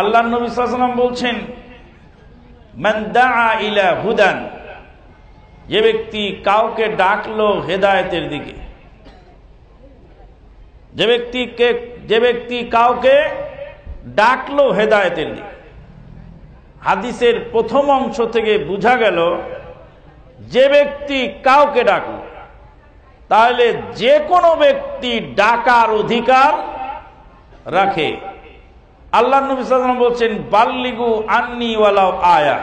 আল্লাহ নবী সাল্লাম বলছেন ইলা হুদান যে ব্যক্তি কাউকে ডাকলো হেদায়েতের দিকে। যে ব্যক্তিকে যে ব্যক্তি কাউকে ডাকলো হেদায়তের দিকে। হাদিসের প্রথম অংশ থেকে বোঝা গেল, যে ব্যক্তি কাউকে ডাকলো, তাহলে যে কোনো ব্যক্তি ডাকার অধিকার রাখে। আল্লাহ নবী সাল্লাম বলছেন, বাল্লিগু আন্নি ওয়ালাও আয়া।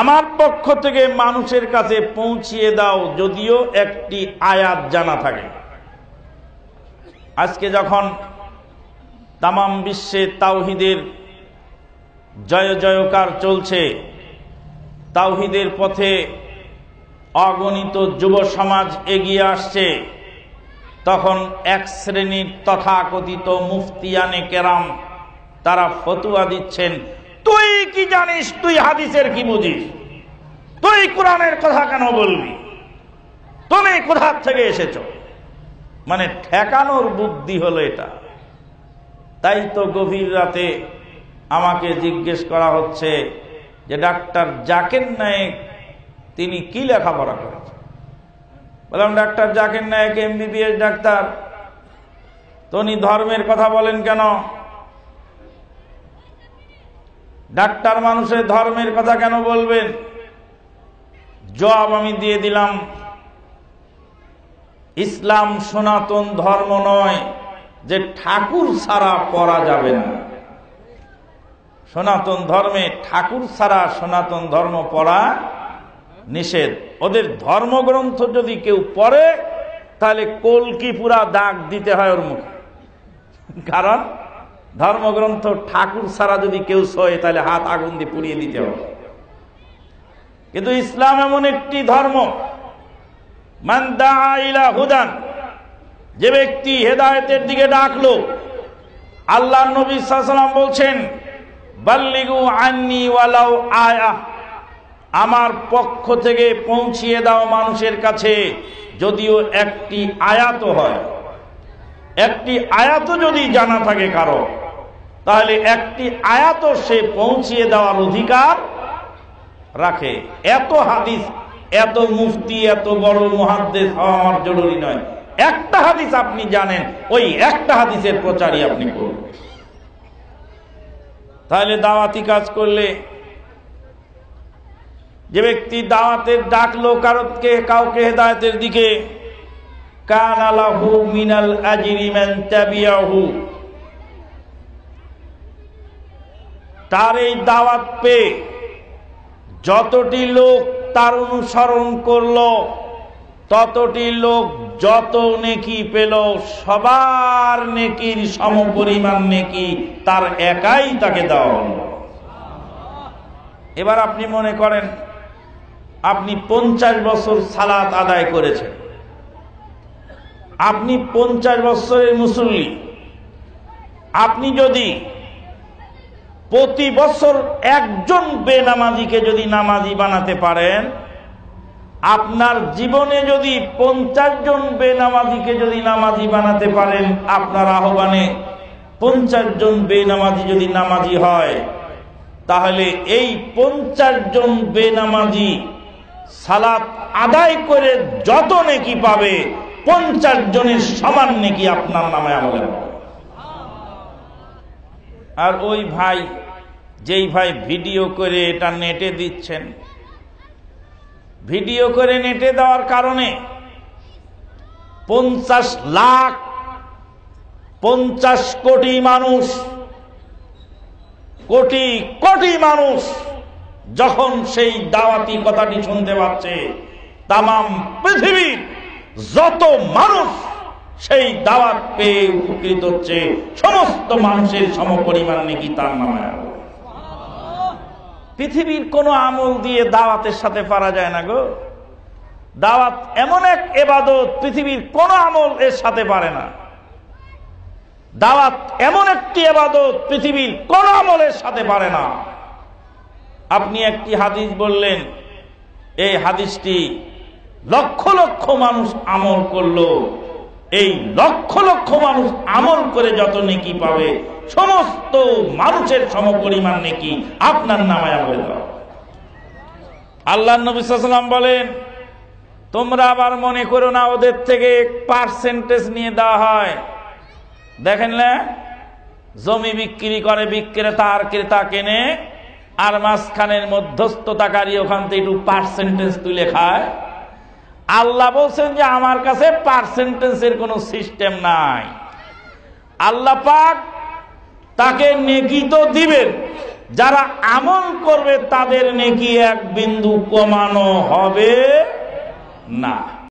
আমার পক্ষ থেকে মানুষের কাছে পৌঁছিয়ে দাও যদিও একটি আয়াত জানা থাকে। আজকে যখন তামাম বিশ্বে তাওহিদের জয় জয়কার চলছে, তাওহিদের পথে অগণিত যুব সমাজ এগিয়ে আসছে তখন এক শ্রেণির তথাকথিত মুফতিয়ানে কেরাম, তারা ফতুয়া দিচ্ছেন, তুই কি জানিস? তুই হাদিসের কি বুঝিস তুই কোরআনের কথা কেন বলবি? তুমি কোথার থেকে এসেছ? মানে ঠেকানোর বুদ্ধি হলো এটা। তাই তো গভীর রাতে আমাকে জিজ্ঞেস করা হচ্ছে যে ডাক্তার জাকের নায়ক তিনি কি লেখাপড়া করেছেন? বললাম, doctor Zakir Naik MBBS doctor. তো উনি ধর্মের কথা বলেন কেন? ডাক্তার মানুষের ধর্মের কথা কেন বলবেন? জবাব আমি দিয়ে দিলাম, ইসলাম সনাতন ধর্ম নয় যে ঠাকুর ছাড়া পড়া যাবে না। সনাতন ধর্মে ঠাকুর ছাড়া সনাতন ধর্ম পড়া নিষেধ। ওদের ধর্মগ্রন্থ যদি কেউ পড়ে, তাহলে কলকি পুরা দাগ দিতে হয় ওর মুখে। কারণ ধর্মগ্রন্থ ঠাকুর ছাড়া যদি কেউ সয়ে তাহলে হাত আগুন দিয়ে পুড়িয়ে দিতে হবে। কিন্তু ইসলাম এমন একটি ধর্ম। হুদান, যে ব্যক্তি হেদায়তের দিকে ডাকলো আল্লাহ নবী বলছেন, বাল্লিগু আন্নি ওয়ালাও আয়া। আমার পক্ষ থেকে পৌঁছিয়ে দাও মানুষের কাছে। যদিও একটি আয়াত হয়। একটি আয়াত যদি জানা থাকে কারও, তাহলে একটি আয়াত সে পৌঁছিয়ে দেওয়ার অধিকার রাখে। এত হাদিস, এত মুফতি, এত বড় মহাদ্দেশ হওয়া আমার জরুরি নয়। একটা হাদিস আপনি জানেন, ওই একটা হাদিসের প্রচারই আপনি করুন। তাহলে দাওয়াতি কাজ করলে যে ব্যক্তি দাওয়াতের ডাকলো কারোকে, কাউকে হেদায়তের দিকে মিনাল তার এই দাওয়াত পেয়ে যতটি লোক তার অনুসরণ করল, ততটি লোক যত নেকি পেল, সবার নেকির সমপরিমাণ নেকি তার একাই তাকে দেওয়া হলো। এবার আপনি মনে করেন আপনি পঞ্চাশ বছর সালাত আদায় করেছেন। আপনি পঞ্চাশ বছরের মুসল্লি। আপনি যদি প্রতি বছর একজন বেনামাজিকে যদি নামাজি বানাতে পারেন, আপনার জীবনে যদি পঞ্চাশ জন বেনামাজিকে যদি নামাজি বানাতে পারেন, আপনার আহ্বানে পঞ্চাশ জন বেনামাজি যদি নামাজি হয়, তাহলে এই পঞ্চাশ জন বেনামাজি সালাত আদায় করে যত নেকি পাবে, পঞ্চাশ জনের সমান নেকি আপনার নামে আমলে আর ওই ভাই, যেই ভাই ভিডিও করে এটা নেটে দিচ্ছেন, ভিডিও করে নেটে দেওয়ার কারণে পঞ্চাশ লাখ, পঞ্চাশ কোটি মানুষ, কোটি কোটি মানুষ যখন সেই দাওয়াতি কথাটি শুনতে পাচ্ছে তাম পৃথিবীর যত মানুষ সেই দাওয়াত পেয়ে উপকৃত হচ্ছে, সমস্ত মানুষের সমপরিমাণ নাকি তার নামে পৃথিবীর কোনো আমল দিয়ে দাওয়াতের সাথে পারা যায় না গো। দাওয়াত এমন এক এবাদত পৃথিবীর কোন আমল এর সাথে পারে না। দাওয়াত এমন একটি এবাদত পৃথিবীর কোন আমলের সাথে পারে না। আপনি একটি হাদিস বললেন, এই হাদিসটি লক্ষ লক্ষ মানুষ আমল করল। এই লক্ষ লক্ষ মানুষ আমল করে যত নেকি পাবে, সমস্ত মানুষের সমপরিমাণ নেকি আপনার নামায় দাও। আল্লাহ নবী সাল্লাম বলেন, তোমরা আবার মনে করো না, ওদের থেকে পার্সেন্টেজ নিয়ে দেওয়া হয়। দেখেন না, জমি বিক্রি করে বিক্রেতা আর ক্রেতা কেনে আর মাঝখানের মধ্যস্থতাকারী ওখান থেকে একটু পার্সেন্টেজ তুলে খায়। আল্লাহ বলছেন যে আমার কাছে পার্সেন্টেজের কোনো সিস্টেম নাই। আল্লাহ পাক তাকে নেকি তো দিবেন, যারা আমল করবে তাদের নেকি এক বিন্দু কমানো হবে না।